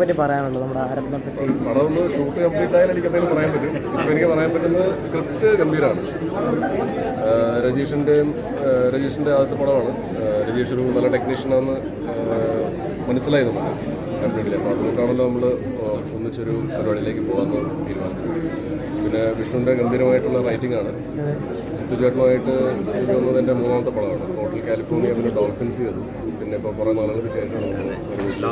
പറ്റി പറയാനുള്ളത് നമ്മുടെ ആരത്തിനെ പറ്റി? പടം ഒന്ന് ഷൂട്ട് കംപ്ലീറ്റ് ആയാലും എനിക്ക് എന്തെങ്കിലും പറയാൻ പറ്റും. ഇപ്പം എനിക്ക് പറയാൻ പറ്റുന്നത് സ്ക്രിപ്റ്റ് ഗംഭീരമാണ് രജീഷിന്റെ രജീഷിന്റെ ആദ്യത്തെ പടമാണ്. രജീഷ് ഒരു നല്ല ടെക്നീഷ്യനാണെന്ന് മനസ്സിലായി നമുക്ക് കംപ്ലീറ്റ്ലി അപ്പോൾ അതുകൊണ്ടാണല്ലോ നമ്മൾ ഒന്നിച്ചൊരു പരിപാടിയിലേക്ക് പോകാമെന്ന് തീരുമാനിച്ചത്. പിന്നെ വിഷ്ണുവിന്റെ ഗംഭീരമായിട്ടുള്ള റൈറ്റിംഗ് ആണ്. ചിത്തുചേട്ടനുമായിട്ട് എനിക്ക് തോന്നുന്നത് എന്റെ മൂന്നാമത്തെ പടമാണ്. ഹോട്ടൽ കാലിഫോർണിയ പിന്നെ ഡോൾഫിൻസ് ചെയ്തു. പിന്നെ ഇപ്പോൾ കുറേ നാളുകൾക്ക് ശേഷമാണ് ഒരുമിച്ച്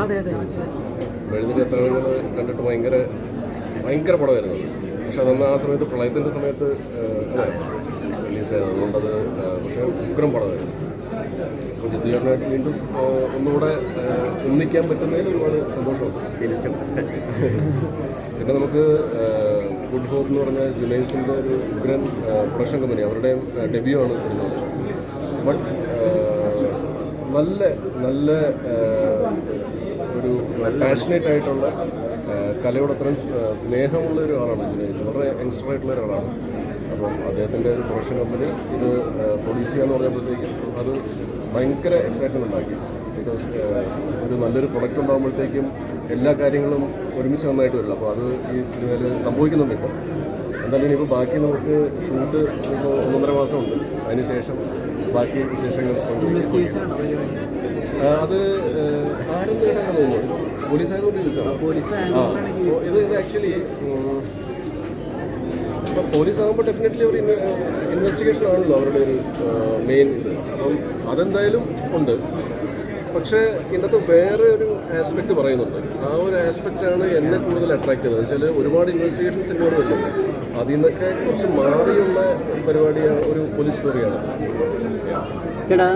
അതെ അതെ മെഴുതിരി എത്താണെന്ന് കണ്ടിട്ട് ഭയങ്കര ഭയങ്കര പടമായിരുന്നു അത്. പക്ഷെ അതന്ന് ആ സമയത്ത് പ്രളയത്തിന്റെ സമയത്ത് റിലീസ് ചെയ്തത് അതുകൊണ്ടത് പക്ഷേ ഉഗ്രം പടമായിരുന്നു. അപ്പോൾ ജിത്തുചേട്ടനായിട്ട് വീണ്ടും ഒന്നുകൂടെ ഒന്നിക്കാൻ പറ്റുന്നതിൽ ഒരുപാട് സന്തോഷമുണ്ട്. തിരിച്ചും. പിന്നെ നമുക്ക് ഗുഡ് ഹോപ്പ് എന്ന് പറഞ്ഞ ജുനൈസിന്റെ ഒരു ഉഗ്രൻ പ്രൊഡക്ഷൻ കമ്പനി അവരുടെ ഡെബ്യൂ ആണ് സിനിമ. ബട്ട് നല്ല നല്ല ഒരു പാഷനേറ്റ് ആയിട്ടുള്ള കലയോട് അത്രയും സ്നേഹമുള്ള ഒരു ജുനൈസ് വളരെ യങ്സ്റ്റർ ആയിട്ടുള്ള ഒരാളാണ്. അപ്പം അദ്ദേഹത്തിന്റെ ഒരു പ്രൊഡക്ഷൻ കമ്പനി ഇത് പ്രൊഡ്യൂസ് ചെയ്യാന്ന് പറഞ്ഞപ്പോഴത്തേക്കും അത് ഭയങ്കര എക്സൈറ്റ്മെന്റ് ഉണ്ടാക്കി. ബിക്കോസ് ഒരു നല്ലൊരു പ്രൊഡക്റ്റ് ഉണ്ടാകുമ്പോഴത്തേക്കും എല്ലാ കാര്യങ്ങളും ഒരുമിച്ച് നന്നായിട്ട് വരില്ല. അപ്പോൾ അത് ഈ സിനിമയിൽ സംഭവിക്കുന്നുണ്ട് ഇപ്പോൾ എന്തായാലും ഇനിയിപ്പോൾ ബാക്കി നമുക്ക് ഷൂട്ട് ഇപ്പോൾ ഒന്നൊന്നര മാസമുണ്ട്. അതിനുശേഷം ബാക്കി വിശേഷങ്ങൾ അത് ആരും കേട്ടാണ് തോന്നുന്നു പോലീസായതുകൊണ്ട് ആ ഇത് ഇത് ആക്ച്വലി ഇപ്പോൾ പോലീസ് ആകുമ്പോൾ ഡെഫിനറ്റ്ലി ഒരു ഇൻവെസ്റ്റിഗേഷൻ ആണല്ലോ അവരുടെ ഒരു മെയിൻ ഇത്. അപ്പം അതെന്തായാലും ഉണ്ട്. പക്ഷേ ഇതിനകത്ത് വേറെ ഒരു ആസ്പെക്ട് പറയുന്നുണ്ട്. ആ ഒരു ആസ്പെക്റ്റാണ് എന്നെ കൂടുതൽ അട്രാക്ട് ചെയ്തത് വെച്ചാൽ ഒരുപാട് ഇൻവെസ്റ്റിഗേഷൻസ് ഇങ്ങോട്ട് വരുന്നുണ്ട്. അതിൽ നിന്നൊക്കെ കുറച്ച് മാറിയുള്ള പരിപാടിയാണ് ഒരു പോലീസ് സ്റ്റോറിയാണ് ചേട്ടാ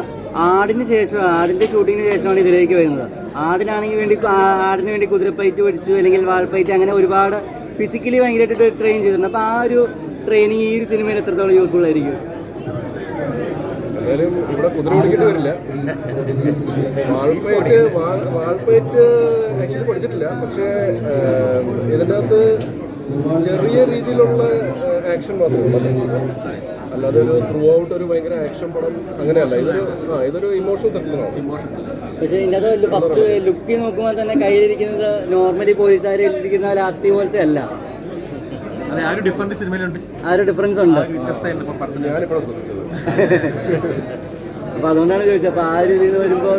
ആടിന് ശേഷം ആടിന്റെ ഷൂട്ടിങ്ങിന് ശേഷമാണ് ഇതിലേക്ക് വരുന്നത്. ആടിനാണെങ്കിൽ വേണ്ടി ആടിന് വേണ്ടി കുതിരപ്പയറ്റ് പഠിച്ചു അല്ലെങ്കിൽ വാൾപ്പയറ്റ് അങ്ങനെ ഒരുപാട് ഫിസിക്കലി ഭയങ്കരമായിട്ട് ട്രെയിൻ ചെയ്തിട്ടുണ്ട്. അപ്പോൾ ആ ഒരു ട്രെയിനിങ് ഈ ഒരു സിനിമയിൽ എത്രത്തോളം യൂസ്ഫുൾ ആയിരിക്കും? എന്തായാലും ഇവിടെ കുതിര ഓടിക്കേണ്ടി വരില്ല. വാൾപേറ്റ് വാൾ- വാൾപ്പയറ്റ് ആക്ച്വലി പഠിച്ചിട്ടില്ല. പക്ഷേ ഇതിന്റെ അകത്ത് ചെറിയ രീതിയിലുള്ള ആക്ഷൻ മാത്രമേ അല്ലാതെ ഒരു ത്രൂ ഔട്ട് ഒരു ഭയങ്കര ആക്ഷൻ പടം അങ്ങനെയല്ല. ഇതൊരു ആ ഇതൊരു ഇമോഷണൽ ത്രില്ലറാണ് പക്ഷേ ഇതിന്റെ അത് ഫസ്റ്റ് ലുക്ക് നോക്കുമ്പോൾ തന്നെ കയ്യിലിരിക്കുന്നത് നോർമലി പോലീസുകാർ ഇരിക്കുന്ന ഒരു അത്തി പോലത്തെ അല്ല. ആ ഒരു ഡിഫറന്റ് സിനിമയിലുണ്ട് ആ ഒരു ഡിഫറൻസ് ഉണ്ട്. ശ്രദ്ധിച്ചത്. അതുകൊണ്ടാണ് ചോദിച്ചത് ആ രീതിയിൽ വരുമ്പോൾ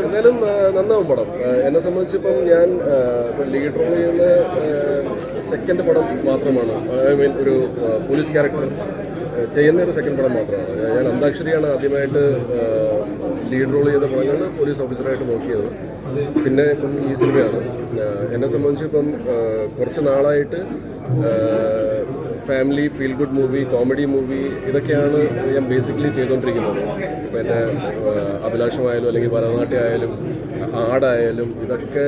നന്നാവും പടം. എന്നെ സംബന്ധിച്ചിപ്പം ഞാൻ ലീഡ് റോൾ ചെയ്യുന്ന സെക്കൻഡ് പടം മാത്രമാണ്. ഐ മീൻ ഒരു പോലീസ് ക്യാരക്ടർ ചെയ്യുന്ന ഒരു സെക്കൻഡ് പടം മാത്രമാണ്. ഞാൻ- അന്താക്ഷരിയാണ് ആദ്യമായിട്ട് ലീഡ് റോൾ ചെയ്ത പടങ്ങൾ പോലീസ് ഓഫീസറായിട്ട് നോക്കിയത്. പിന്നെ ഇപ്പം ഈ സിനിമയാണ് എന്നെ സംബന്ധിച്ചിപ്പം കുറച്ച് നാളായിട്ട് family feel good movie comedy movie ഇതൊക്കെയാണ് ഞാൻ ബേസിക്കലി ചെയ്തുകൊണ്ടിരിക്കുന്നത്. ഇപ്പോൾ എന്റെ അഭിലാഷമായാലും അല്ലെങ്കിൽ ഭരതനാട്യം ആയാലും ആടായാലും ഇതൊക്കെ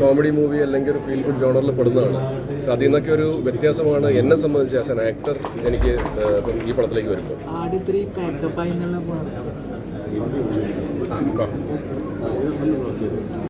കോമഡി മൂവി അല്ലെങ്കിൽ ഒരു ഫീൽ ഗുഡ് ജോണറിൽ പെടുന്നതാണ്. അതിൽ നിന്നൊക്കെ ഒരു വ്യത്യാസമാണ് എന്നെ സംബന്ധിച്ച് ആസ് എൻ ആക്ടർ എനിക്ക് ഈ പടത്തിലേക്ക് വരുമ്പോൾ